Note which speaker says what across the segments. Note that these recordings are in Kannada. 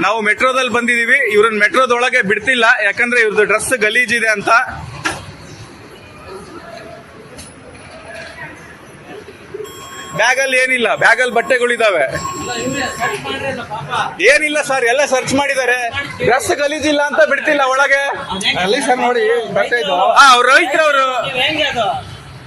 Speaker 1: ನಾವು ಮೆಟ್ರೋದಲ್ಲಿ ಬಂದಿದೀವಿ ಇವ್ರನ್ನ ಮೆಟ್ರೋದೊಳಗೆ ಬಿಡ್ತಿಲ್ಲ. ಯಾಕಂದ್ರೆ ಇವ್ರದ್ದು ಡ್ರೆಸ್ ಗಲೀಜಿದೆ ಅಂತ. ಬ್ಯಾಗಲ್ಲಿ ಏನಿಲ್ಲ. ಬ್ಯಾಗಲ್ಲಿ ಬಟ್ಟೆಗಳಿದಾವೆ. ಏನಿಲ್ಲ ಸರ್. ಎಲ್ಲ ಸರ್ಚ್ ಮಾಡಿದ್ದಾರೆ. ಡ್ರೆಸ್ ಗಲೀಜಿಲ್ಲ ಅಂತ ಬಿಡ್ತಿಲ್ಲ ಒಳಗೆ.
Speaker 2: ಅಲ್ಲಿ ಸರ್ ನೋಡಿ ಬಟ್ಟೆ ಇದು.
Speaker 1: ಅವ್ರು
Speaker 3: ಅದು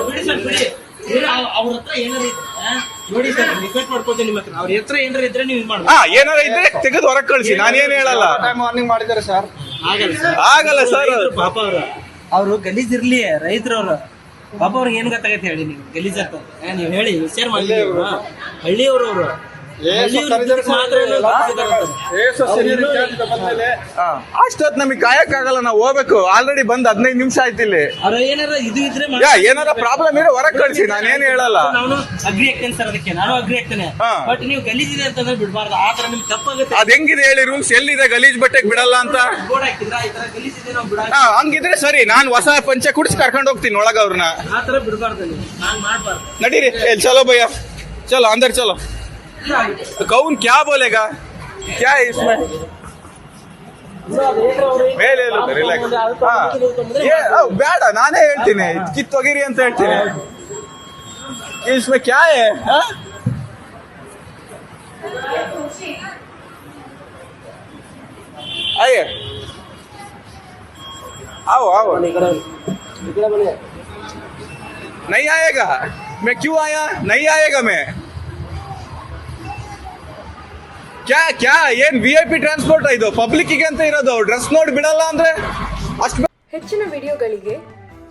Speaker 3: ಬಿಡಿ ಸರ್ ಬಿಡಿ. ಅವ್ರ ಹತ್ರ ಏನಾರ ಇದ್ರೆ ನೋಡಿ ಸರ್ ರಿಕ್ವೆಸ್ಟ್ ಮಾಡ್ಕೊತೀನಿ ನಿಮ್ಮ ಹತ್ರ. ಅವ್ರ ಹತ್ರ ಏನಾರ ಇದ್ರೆ ನೀವು ಇದು
Speaker 1: ಹಾ ಏನಾರ ಇದ್ರೆ ತೆಗೆದು ಹೊರಗೆ ಕಳ್ಸಿ. ನಾನೇನ್ ಹೇಳಲ್ಲ.
Speaker 2: ಟೈಮ್ ವಾರ್ನಿಂಗ್ ಮಾಡಿದ್ದಾರೆ ಸರ್
Speaker 3: ಆಗಲ್ಲ ಸರ್.
Speaker 1: ಆಗಲ್ಲ ಸರ್
Speaker 3: ಪಾಪ ಅವರು. ಅವರು ಗಲೀಜಿರ್ಲಿ ರೈತರವ್ರು ಪಾಪ ಅವ್ರಿಗೆ ಏನ್ ಗೊತ್ತಾಗತ್ತೆ ಹೇಳಿ ನೀವು ಗಲೀಜ್ ಆಗ್ತಾರೆ ಏ, ನೀವ್ ಹೇಳಿ ವಿಚಾರ ಮಾಡಿ ಹಳ್ಳಿಯವರು ಅವರು.
Speaker 1: ಅಷ್ಟೊತ್ ನಮಗೆ ಕಾಯಕ್ಕಾಗಲ್ಲ ನಾವು ಹೋಗ್ಬೇಕು. ಆಲ್ರೆಡಿ ಬಂದ್ ಹದಿನೈದು ನಿಮಿಷ ಆಯ್ತು ಇಲ್ಲಿ.
Speaker 3: ಅವ್ರ ಏನಾರ ಇದು ಇದ್ರೆ
Speaker 1: ಏನಾರ ಪ್ರಾಬ್ಲಮ್ ಇರೋ ಹೊರಗ್ ಕಳ್ಸಿ ನಾನೇನು ಹೇಳಲ್ಲ.
Speaker 3: ನಾನು ಅಗ್ರಿ ಆಗ್ತೇನೆ ಸರ್ ಅದಕ್ಕೆ. ನಾನು ಅಗ್ರಿ ಆಗ್ತೇನೆ. ಬಟ್ ನೀವು ಗಲೀಜ್ ಇದೆ ಅಂತಂದ್ರೆ ಬಿಡ್ಬಾರ್ದು. ಆ ತರ ನಿಮ್ಗೆ ತಪ್ಪಾಗುತ್ತೆ.
Speaker 1: ಅದ್ ಹೆಂಗಿದೆ ಹೇಳಿ ರೂಲ್ಸ್ ಎಲ್ಲಿದೆ? ಗಲೀಜ್ ಬಟ್ಟೆಗೆ ಬಿಡಲ್ಲ ಅಂತ?
Speaker 3: ಬೋರ್ಡ್ ಹಾಕಿದ್ರ ಈ ತರ ಗಲೀಜ್ ನಾವು ಬಿಡ
Speaker 1: ಹಂಗಿದ್ರೆ ಸರಿ. ನಾನ್ ಹೊಸ ಪಂಚೆ ಕುಡಿಸಿ ಕರ್ಕೊಂಡು ಹೋಗ್ತೀನಿ ಒಳಗ ಅವ್ರನ್ನ
Speaker 3: ಆ ತರ ಬಿಡಬಾರ್ದು ನೀವು. ನಾನ್ ಮಾಡ್ಬಾರ್ದು.
Speaker 1: ನಡೀರಿ. ಚಲೋ ಭಯ್ಯ. ಚಲೋ ಅಂದ್ರೆ ಚಲೋ. ಕೌನ್ ಕ್ಯಾ ಬೋಲೆಗಾ ಕ್ಯಾ है इसमें ಮೇಲೆ ರಿಲ್ಯಾಕ್ಸ್ ಬೇಡ ನಾನೇ ಹೇಳ್ತೀನಿ ಕಿತ್ತೊಗಿರಿ ಅಂತ ಹೇಳ್ತೀನಿ इसमें क्या है हाँ? आइए आओ आओ नहीं आएगा मैं क्यों आया नहीं आएगा मैं ಕ್ಯಾ ಕ್ಯಾ, ಏನ್ ವಿ ಐ ಪಿ ಟ್ರಾನ್ಸ್ಪೋರ್ಟ್ ಇದು? ಪಬ್ಲಿಕ್ಕಿಗೆ ಅಂತ ಇರೋದು. ಡ್ರೆಸ್ ನೋಡಿ ಬಿಡಲ್ಲ ಅಂದ್ರೆ ಅಷ್ಟು
Speaker 4: ಹೆಚ್ಚಿನ ವಿಡಿಯೋಗಳಿಗೆ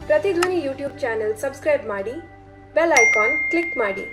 Speaker 4: ಪ್ರತಿಧ್ವನಿ ಯೂಟ್ಯೂಬ್ ಚಾನೆಲ್ ಸಬ್ಸ್ಕ್ರೈಬ್ ಮಾಡಿ ಬೆಲ್ ಐಕಾನ್ ಕ್ಲಿಕ್ ಮಾಡಿ.